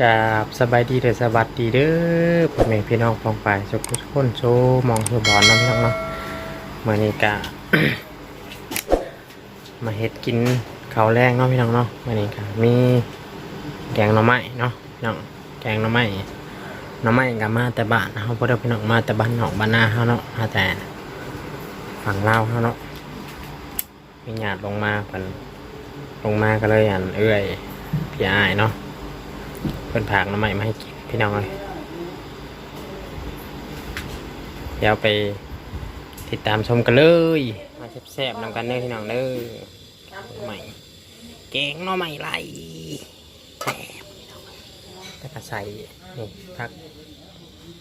กับสบายดีเด้อสวัสดีเด้อพ่อแม่พี่น้องฟองฝ่ายสุขทุกคนโชว์มองโชว์บอลน้ำน้องเนาะมื่อนี้กะมาเฮ็ดกินข้าวแรงเนาะพี่น้องเนาะมื่อนี้กะมีแกงหน่อไม้เนาะน้องแกงหน่อไม้หน่อไม้กะมาแต่บ้านเฮาบ่ได้พี่น้องมาแต่บ้านหนอกบ้านนาเฮาเนาะมาแต่ฝั่งลาวเฮาเนาะมีญาติลงมาเพิ่นลงมาก็เลยอันเอื้อยพี่อ้ายเนาะ เพิ่นผากน้ำใหม่มาให้กินพี่น้องเลยเดี๋ยวไปติดตามชมกันเลย มาแซ่บๆนำกันเด้อพี่น้องเด้อใหม่แกงน่อไม้ไหลแซ่บแล้วก็ใส่นี่ผัก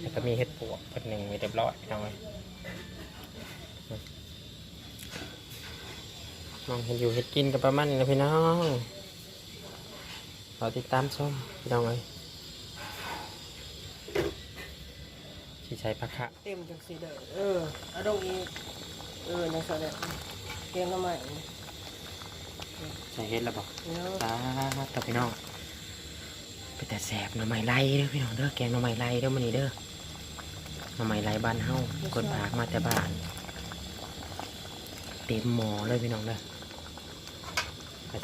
แล้วก็มีเห็ดปวกเพิ่นหนึ่งไว้เรียบร้อยพี่น้องเลยมองเห็นอยู่เห็ดกินกับประมาณนี้นะพี่น้อง รอติดตามชมพี่น้องเอ้ยที่ใช้พักคะเต็มจังสีเด้อเออเอาดงอีกเออจังสีเด้อเกมละใหม่ใส่เห็ดแล้วบอกเนาะตาต่อพี่น้องไปแต่แสบหน่อไม้ไล่เด้อพี่น้องเด้อแกงหน่อไม้ไล่เด้อมันนี่เด้อหน่อไม้ไล่บ้านเฮาคนพากมาแต่บ้าน เต็มหมอเลยพี่น้องเด้อ ออก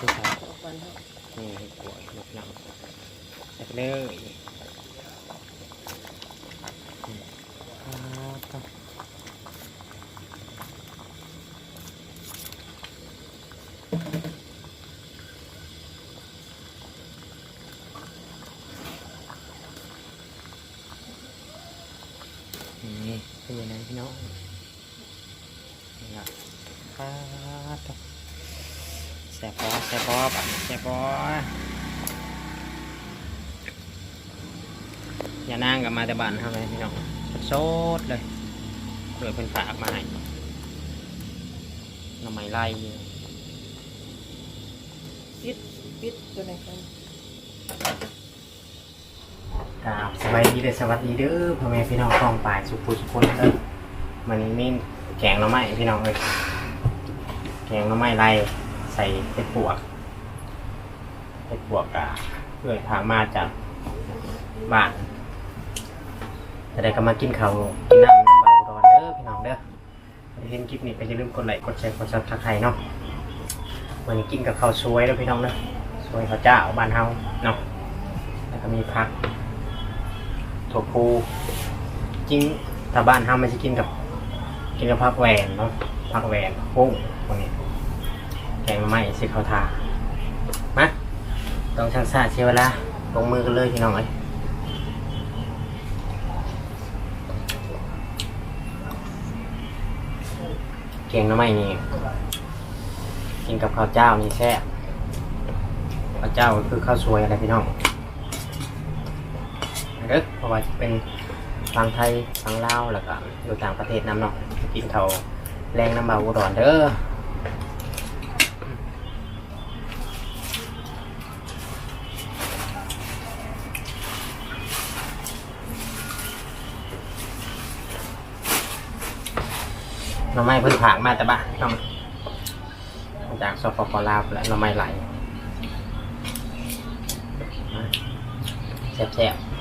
วันเฮานี่เห็ดปวกนกน้ำใส่ไปเลยครับนี่เป็นยังไงพี่น้องนี่ละป้าดตัวแซ่บปอแซ่บปอบัดแซ่บปออย่านั่งกับมาแต่บ้านทำไมพี่น้องโซดเลยเปิดเป็นฝากมาให้หน้ำไม้ไล่ปิดปิดตัวไหนกันกราบสวัสดีเด้อสวัสดีเด้อพ่อแม่พี่น้องกองป่ายสุขุสุขคนเด้อมันนี้มีแกงหน้ำไม้พี่น้องเลยแกงหน้ำไม้ไล่ ใส่เห็ดปวกเห็ดปวกกะเพื่อพามาจากบ้านจะได้ก็มากินข้าวกินน้ำน้ำเบาดอนเด้อพี่น้องเด้อเห็นคลิปนี้ก็อย่าลืมกดไลค์กดแชร์กดซับสไครต์เนาะวันนี้กินกับข้าวสวยแล้วพี่น้องเด้อสวยข้าวเจ้าบ้านเฮาเนาะแล้วก็มีผักถั่วพูจริงถ้าบ้านทำมันจะกินกับ กินกับผักแหวนเนาะผักแหวนผักบุ้งพวกนี้ แกงไม่สิเขาทามาต้องช่างซาเชียวเวลาลงมือกันเลยพี่น้องเอ้ยแกงน้ำไม้นี่กินกับข้าวเจ้านี่แซ่บข้าวเจ้าก็คือข้าวสวยอะไรพี่น้องเด้อเพราะว่าจะเป็นฟังไทยฟังลาวแล้วก็อยู่ต่างประเทศนำเนาะกินเขาแรงน้ำเบาอุดรเด้อ หน้ำไม้เพิ่งผากมาแต่บ้านน้องมาจากสปปลาวและหน้ำไม้ไหลแซ่บๆ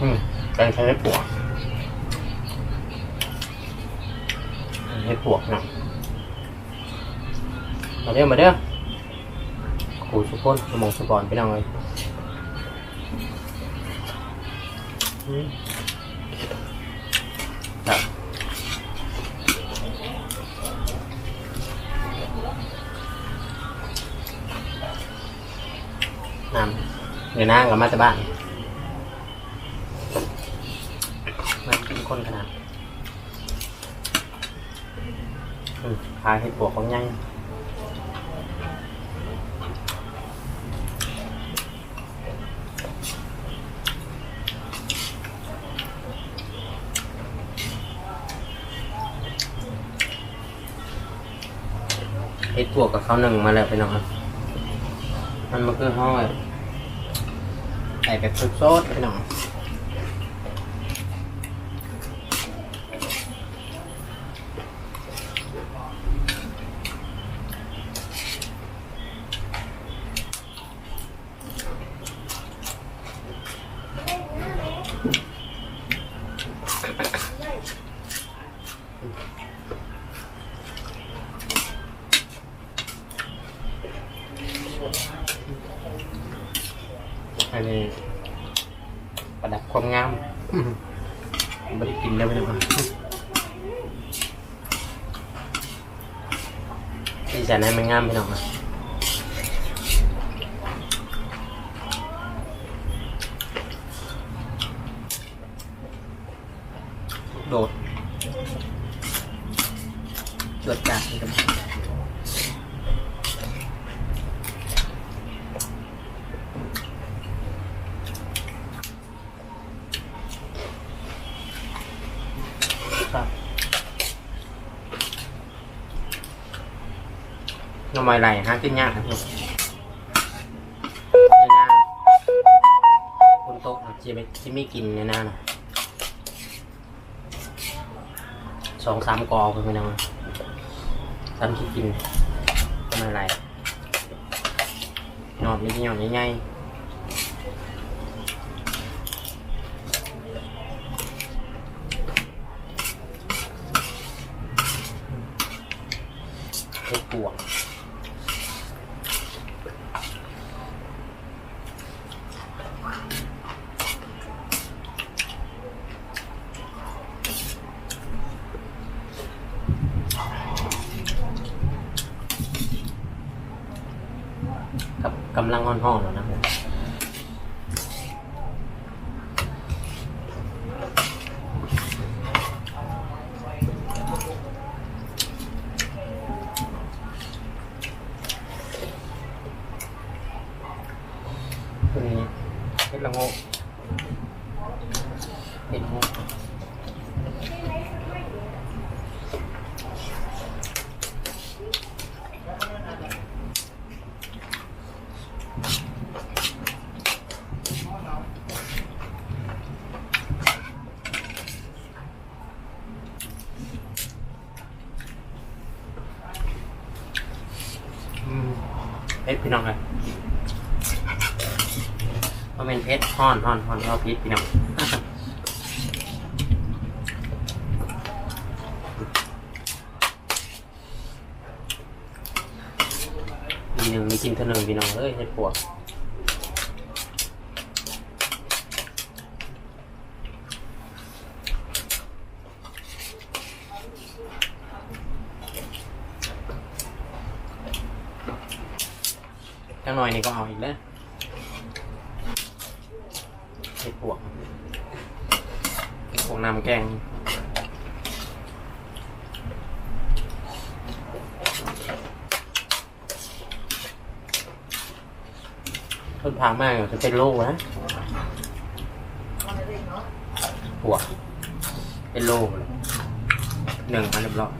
อืมแกงใช้ปวกเห็ดปวกเนาะมาเด้อมาเด้อครูสุพนสมองสปอนไปหน่อยอืม น้ำเดี๋ยวนั่งกับมาแต่บ้านมันเป็นคนขนาดอืมพาเห็ดปวกของยังเห็ดปวกกับข้าวหนึ่งมาแล้วไปน้องครับ มันมันคือห้อยใส่แบบซอสไปหน่อย อันนี้ ประดับความงามไม่ได้กินแล้วไม่ได้มาที่จะให้มันงามพี่น้องนะโดดจวดจัดนี่กันครับ มอยไม้ไหลหากินยากครับพี่ในหน้าคนโต๊ะจะไม่จะไม่กินในหน้านะสองสามกอเป็นไงนะสามที่กินทำไมไรหนอดมีหนอดง่ายๆเห็ดปวก กับกำลังอ่อนๆแล้วนะผมตัวนี้เห็ดละโงกเห็ดละโงกอืมเห็ดพี่น้องเลยมัน เป็นเพชรห่อนห่อนห่อนเราพิษพี่น้องมีหนึ่งมีกินเท่านึงพี่น้องเอ้ยเห็ดปวกจังหน่อยนี่ก็เอาอีกแล้ว ห็ดปวกเห็ดปวกน้ำแกงต้นพามากจะเป็นโรคนะหัวเป็นโรคเลยหนึ่งมาเรียบร้อย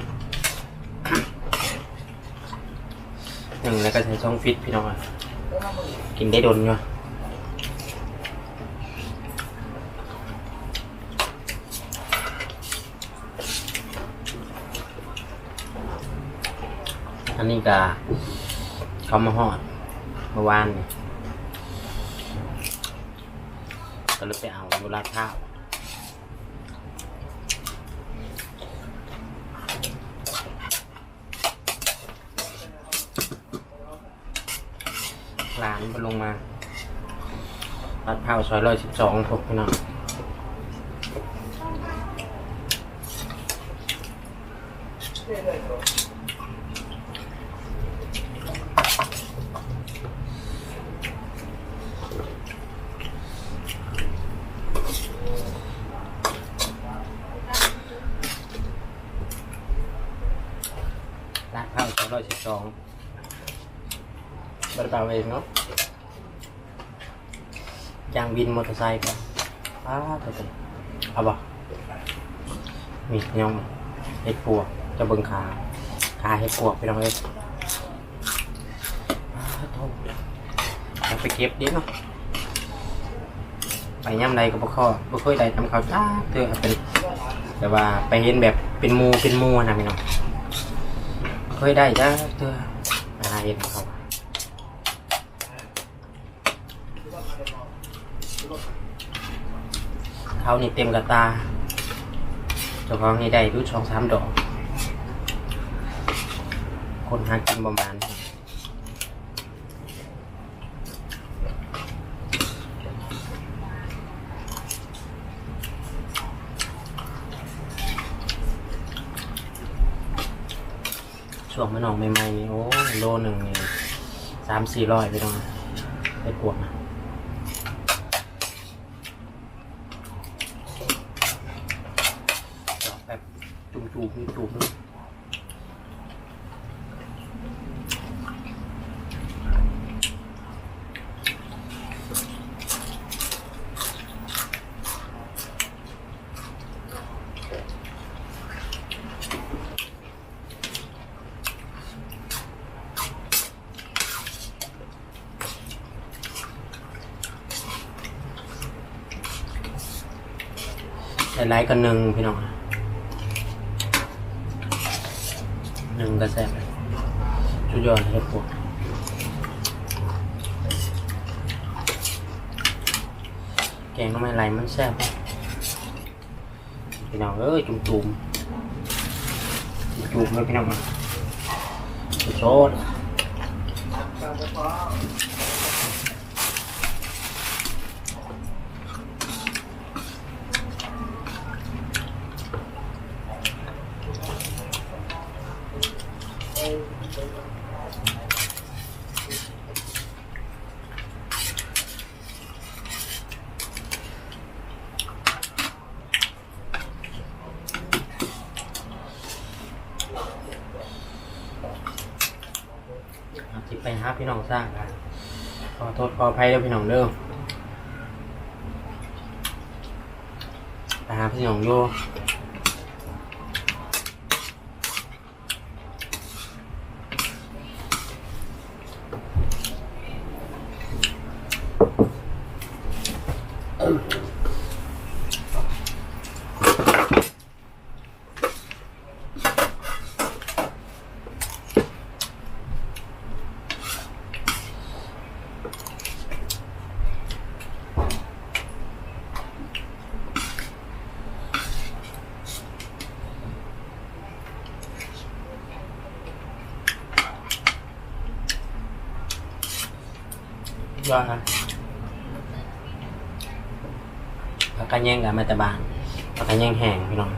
หนึ่งแล้วก็ใช้ช่องฟิตพี่น้องอะกินได้ดนอยู่อั นนี้ก็เขามาหอดเมื่อวานนี่ก็เลยไปเอาเวลาข้าวร้านมันลงมารัดเผาซอยร้อยสิบสองถูกพี่น้องร้านเผาซอยร้อย สิบสองบริการเองเนาะจางวินมอเตอร์ไซค์ก่อนอ้าตัวเต็มเอาบ่มียองเห็ดปวกจะเบิ่งขาขาเห็ดปวกไปลองเลยอ้าโถ่เอาไปเก็บดิเนาะไปย่ำใดก็บ่ค่อยบ่เคยได้ทำข้าวจ้าเตือเป็น แต่ว่าไปเห็นแบบเป็นมูเป็นมูนะพี่น้อง เคยได้จ้าเตือไปหาเห็นเขาเขานี่เต็มกระตาเจ้าของนี่ได้ดูช่องสามดอก คนหากินประมาณ ช่วงมันอองใหม่ๆนี่โอ้โลหนึ่งนี่สามสี่ร้อยไปตรงไปปวดนะเจาะแบบจุ่มๆจุ่มๆ หลายๆกันหนึ่งพี่น้องหนึ่งกระแสบชุดยอดเลยพวกแกงก็ไม่ไรมันแซ่บพี่น้องเอ้ยจุ่มๆจุ่มจุ่มเลยพี่น้องโชด เอาจิไปหาพี่น้องสร้างนะขอโทษขออภัยด้วยพี่น้องเด้อไปหาพี่น้องโย ยอดนะปากกาแยงกับมาตะบานปากกาแย่งแห้งพี่น้อง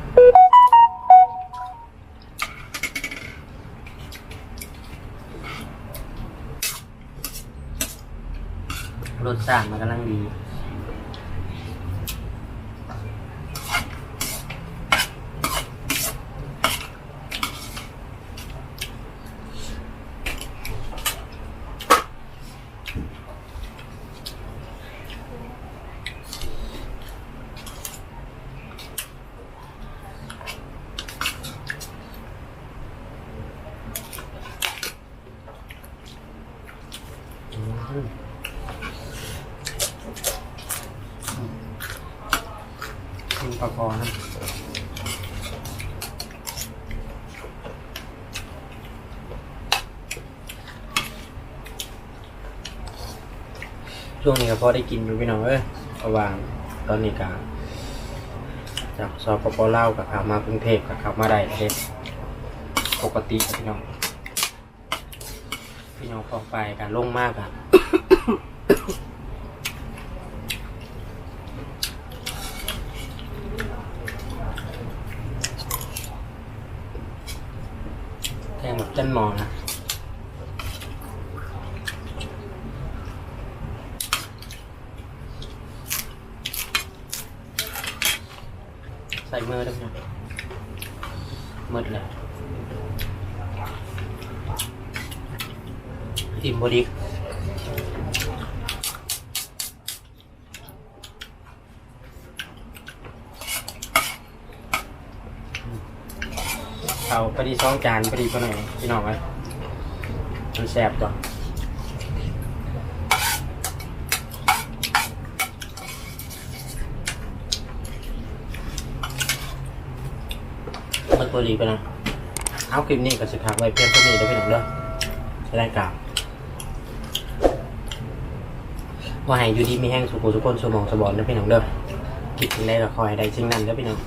รสชาติมันกำลังดี อืม กินปลาคอนะช่วงนี้ก็พอได้กินอยู่พี่น้องเอ้ยราะว่าตอนนี้ก็จากสปปลากับขับมากรุงเทพกับขับมาได้เลยปกติพี่น้อง พี่น้องพอไปกันลงมากอะ แทงแบบจันหมอนะใส่มือได้ไหมมืดเลยอิ่มบอดี เอาพอดีสองจานพอดีพอหน่อยพี่น้องไว้มันแสบจ้ะมันตัวดีไปนะเอาคลิปนี้ก็สิพักไว้เพียงเท่านี้เด้อพี่น้องเด้อจะได้กล่าวว่าให้อยู่ดีมีแห้งสุขุสุขคนสมองสบอนเด้อพี่น้องเด้อคิดถึงได้ก็คอยได้สิ่งนั้นเด้อพี่น้อง